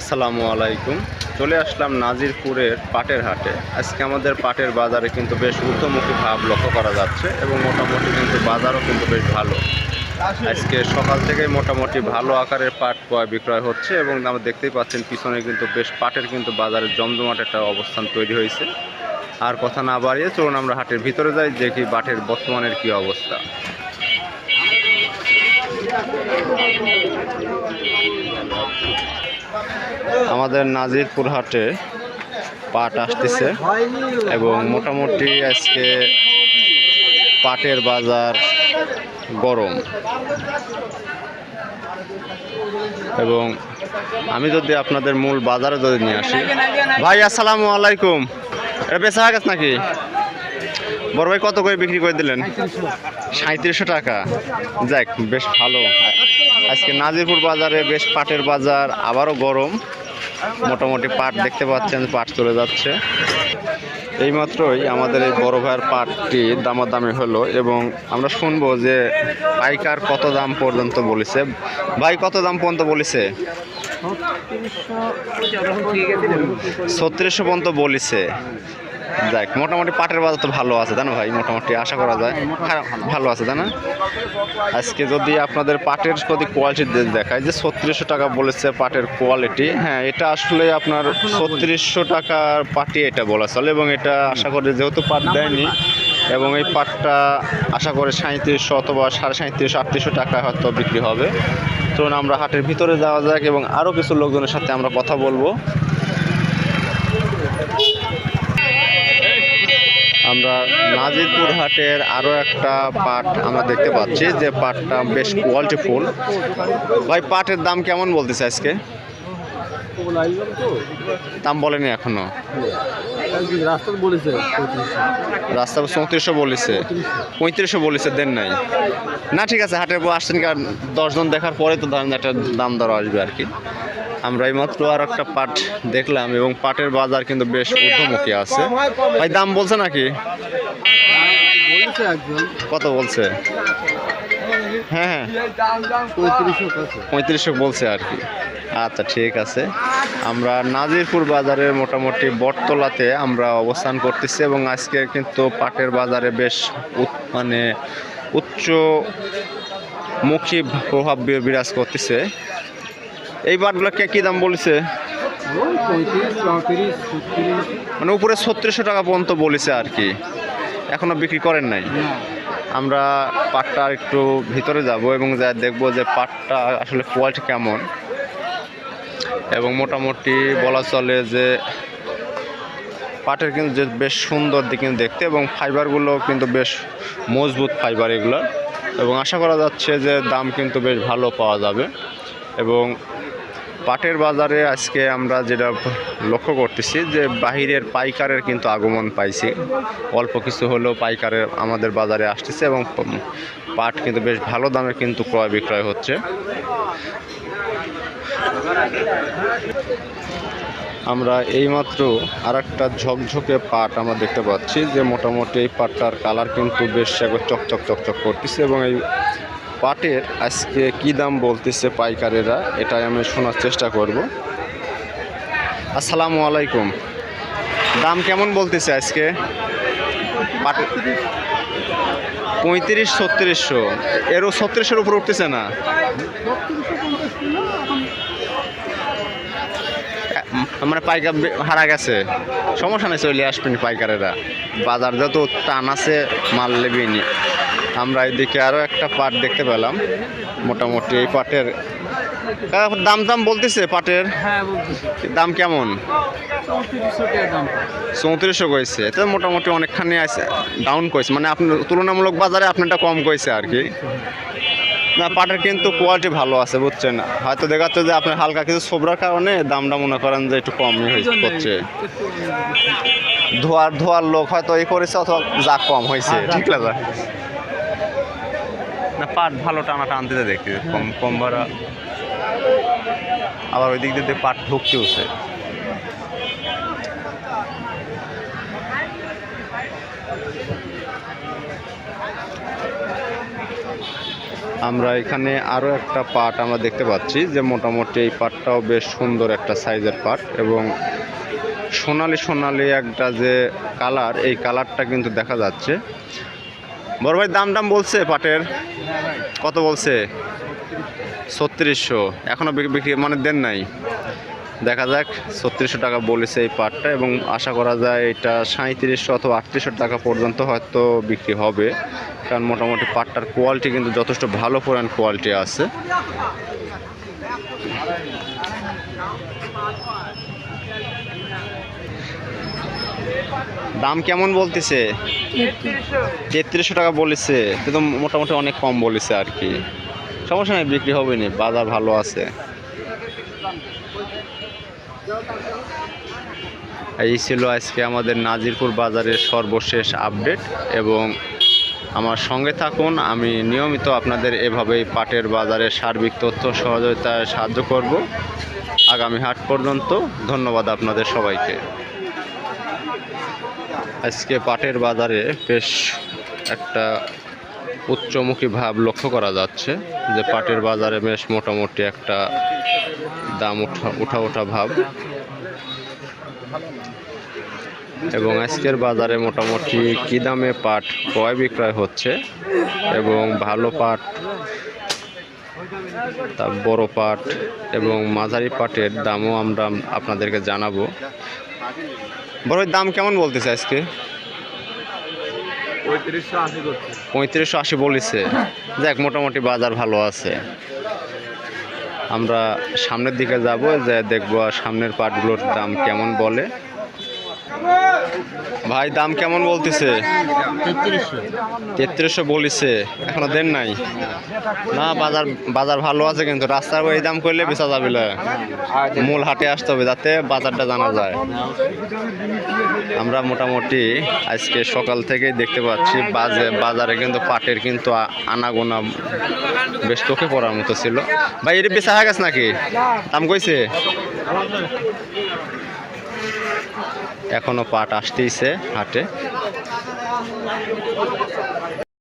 আসসালামু আলাইকুম। চলে আসলাম নাজিরপুরের পাটের হাটে। আজকে আমাদের পাটের বাজারে কিন্তু বেশ ঊর্ধ্বমুখী ভাব লক্ষ্য করা যাচ্ছে এবং মোটামুটি কিন্তু বাজারও কিন্তু বেশ ভালো। আজকে সকাল থেকেই মোটামুটি ভালো আকারের পাট ক্রয় বিক্রয় হচ্ছে এবং আমরা দেখতেই পাচ্ছেন পিছনে কিন্তু বেশ পাটের কিন্তু বাজারে জমজমাট একটা অবস্থান তৈরি হয়েছে। আর কথা না বাড়িয়ে চলুন আমরা হাটের ভিতরে যাই, দেখি পাটের বর্তমানের কি অবস্থা। আমাদের নাজিরপুর হাটে পাট আসতেছে এবং মোটামুটি আজকে পাটের বাজার গরম। এবং আমি যদি আপনাদের মূল বাজারে যদি নিয়ে আসি। ভাই, আসসালামু আলাইকুম। এটা বেচা গেছে নাকি? বড় ভাই কত করে বিক্রি করে দিলেন? সাঁত্রিশশো টাকা। যাক, বেশ ভালো। আজকে নাজিরপুর বাজারে বেশ পাটের বাজার, আবারও গরম। মোটামুটি পাট দেখতে পাচ্ছেন, পাট চলে যাচ্ছে। এইমাত্রই আমাদের এই বড় ভাইয়ের পাটটি দামাদামি হলো এবং আমরা শুনব যে পাইকার কত দাম পর্যন্ত বলেছে। ভাই, কত দাম পর্যন্ত বলেছে? ছত্রিশশো পর্যন্ত বলেছে। যাক, মোটামুটি পাটের বাজার তো ভালো আছে তাই না ভাই? মোটামুটি আশা করা যায়। ভালো আছে তাই না আজকে যদি আপনাদের পাটের যদি কোয়ালিটি দেখায় যে ছত্রিশশো টাকা বলেছে পাটের কোয়ালিটি হ্যাঁ এটা আসলে আপনার ছত্রিশশো টাকার পাটি এটা বলা চলে, এবং এটা আশা করি যেহেতু পাট দেয়নি, এবং এই পাটটা আশা করে সাঁত্রিশশো অথবা সাড়ে সাঁত্রিশশো আটত্রিশশো টাকা হয়তো বিক্রি হবে। চলুন, আমরা হাটের ভিতরে যাওয়া যাক, এবং আরও কিছু লোকজনের সাথে আমরা কথা বলব। আমরা নাজিরপুর হাটের আরও একটা পাট আমরা দেখতে পাচ্ছি, যে পাটটা বেশ কোয়ালিটিফুল ভাই, পাটের দাম কেমন বলতেছে আজকে? দাম বলেনি এখনও। রাস্তা চৌত্রিশশো বলেছে। পঁয়ত্রিশশো বলেছে, দেন নাই। না, ঠিক আছে, হাটের বউ আসছেন, কারণ দশজন দেখার পরে তো একটা দাম দর আসবে আর কি। আমরা এইমাত্র আর একটা পাট দেখলাম এবং পাটের বাজার কিন্তু বেশ ঊর্ধ্বমুখী আছে। ভাই, দাম বলছে নাকি? কত বলছে? হ্যাঁ হ্যাঁ। পঁয়ত্রিশশো বলছে আর কি। আচ্ছা ঠিক আছে। আমরা নাজিরপুর মোটামুটি বটতলাতে আমরা অবস্থান করতেছি এবং আজকে কিন্তু পাটের বাজারে বেশ মানে উচ্চ মুখী প্রভাব বিরাজ করতেছে। এই পাটগুলোকে কী দাম বলেছে? মানে উপরে ছত্রিশশো টাকা পর্যন্ত বলেছে আর কি। এখনও বিক্রি করেন নাই। আমরা পাটটা একটু ভিতরে যাব এবং যা দেখব যে পাটটা আসলে কোয়ালিটি কেমন। এবং মোটামুটি বলা চলে যে পাটের কিন্তু যে বেশ সুন্দর দিক কিন্তু দেখতে এবং ফাইবারগুলো কিন্তু বেশ মজবুত ফাইবার এগুলো। এবং আশা করা যাচ্ছে যে দাম কিন্তু বেশ ভালো পাওয়া যাবে। এবং পাটের বাজারে আজকে আমরা যেটা লক্ষ্য করতেছি যে বাহিরের পাইকারের কিন্তু আগমন পাইছি। অল্প কিছু হলেও পাইকারের আমাদের বাজারে আসতেছে এবং পাট কিন্তু বেশ ভালো দামে কিন্তু ক্রয় বিক্রয় হচ্ছে। আমরা এইমাত্র আর একটা ঝকঝকে পাট আমরা দেখতে পাচ্ছি যে মোটামুটি এই পাটটার কালার কিন্তু বেশ একবার চকচক চকচক করতেছে এবং এই পাটের আজকে কি দাম বলতেছে পাইকারেরা, এটাই আমি শোনার চেষ্টা করব। আসসালামু আলাইকুম। দাম কেমন বলতেছে আজকে? পাটের পঁয়ত্রিশ, ছত্রিশশো। এরও ছত্রিশশোর উপর উঠতেছে না? মানে পাইকার হারা গেছে। সমস্যা নেই, চলে আসবেন পাইকারেরা। বাজার যত টান আছে, মাল লেবেই নি আমরা এদিকে আরও একটা পাট দেখতে পেলাম। মোটামুটি এই পাটের দাম দাম বলতেছে পাটের? হ্যাঁ দাম কেমন? চৌত্রিশশো কইছে। তো মোটামুটি অনেকখানি আছে ডাউন কইছে। মানে আপনার তুলনামূলক বাজারে আপনারটা কম কইছে আর কি। না পাটের কিন্তু কোয়ালিটি ভালো আছে বুঝছেন? হয়তো দেখাচ্ছে যে আপনার হালকা কিছু সোবরার কারণে দামটা মনে করেন যে একটু কমই হয়েছে হচ্ছে। ধোয়ার ধোয়ার লোক হয়তো এই করেছে অথবা যা কম হয়েছে ঠিক আছে না, পাট ভালো টানা টানতে দেখি কম কম ভাড়া। আবার ওই দিক দিয়ে পাট ঢুকতেওছে আমরা এখানে আরও একটা পাট আমরা দেখতে পাচ্ছি, যে মোটামুটি এই পাটটাও বেশ সুন্দর একটা সাইজের পাট এবং সোনালি সোনালি একটা যে কালার, এই কালারটা কিন্তু দেখা যাচ্ছে। বড় ভাই দাম দাম বলছে পাটের? কত বলছে? ছত্রিশশো। এখনও বিক্রি মানে দেন নাই। দেখা যাক, ছত্রিশশো টাকা বলেছে এই পাটটা এবং আশা করা যায় এটা সাঁত্রিশশো অথবা আটত্রিশশো টাকা পর্যন্ত হয়তো বিক্রি হবে। কারণ মোটামুটি পাটটার কোয়ালিটি কিন্তু যথেষ্ট ভালো পরিমাণ কোয়ালিটি আছে। দাম কেমন বলতেছে? তেত্রিশশো টাকা বলেছে। কিন্তু মোটামুটি অনেক কম বলেছে আর কি। সমস্যা নেই, বিক্রি হবে না, বাজার ভালো আছে। এই ছিল আজকে আমাদের নাজিরপুর বাজারের সর্বশেষ আপডেট এবং আমার সঙ্গে থাকুন, আমি নিয়মিত আপনাদের এভাবেই পাটের বাজারের সার্বিক তথ্য সহযোগিতায় সাহায্য করব। আগামী হাট পর্যন্ত ধন্যবাদ আপনাদের সবাইকে। আজকে পাটের বাজারে বেশ একটা উচ্চমুখী ভাব লক্ষ্য করা যাচ্ছে যে পাটের বাজারে বেশ মোটামুটি একটা দাম উঠা উঠা ওঠা ভাব। এবং আজকের বাজারে মোটামুটি কী দামে পাট ক্রয় বিক্রয় হচ্ছে এবং ভালো পাট তার বড় পাট এবং মাঝারি পাটের দামও আমরা আপনাদেরকে জানাব। বড় দাম কেমন বলতেছে আজকে? পঁয়ত্রিশশো আশি করছে। পঁয়ত্রিশশো আশি বলেছে। দেখ মোটামুটি বাজার ভালো আছে। আমরা সামনের দিকে যাব যে দেখব আর সামনের পাটগুলোর দাম কেমন বলে। ভাই দাম কেমন বলতেছে? তেত্রিশশো। বলিছে এখনও দেন নাই। না বাজার বাজার ভালো আছে কিন্তু রাস্তার এই দাম করলে বেচা যাবে না মূল হাটে আসতে হবে যাতে বাজারটা জানা যায়। আমরা মোটামুটি আজকে সকাল থেকেই দেখতে পাচ্ছি বাজে বাজারে কিন্তু পাটের কিন্তু আনাগোনা বেশ চোখে পড়ার মতো ছিল। ভাই এটা বেচা হয়ে গেছে নাকি? দাম কইছে? এখনও পাট আসতেইছে হাটে।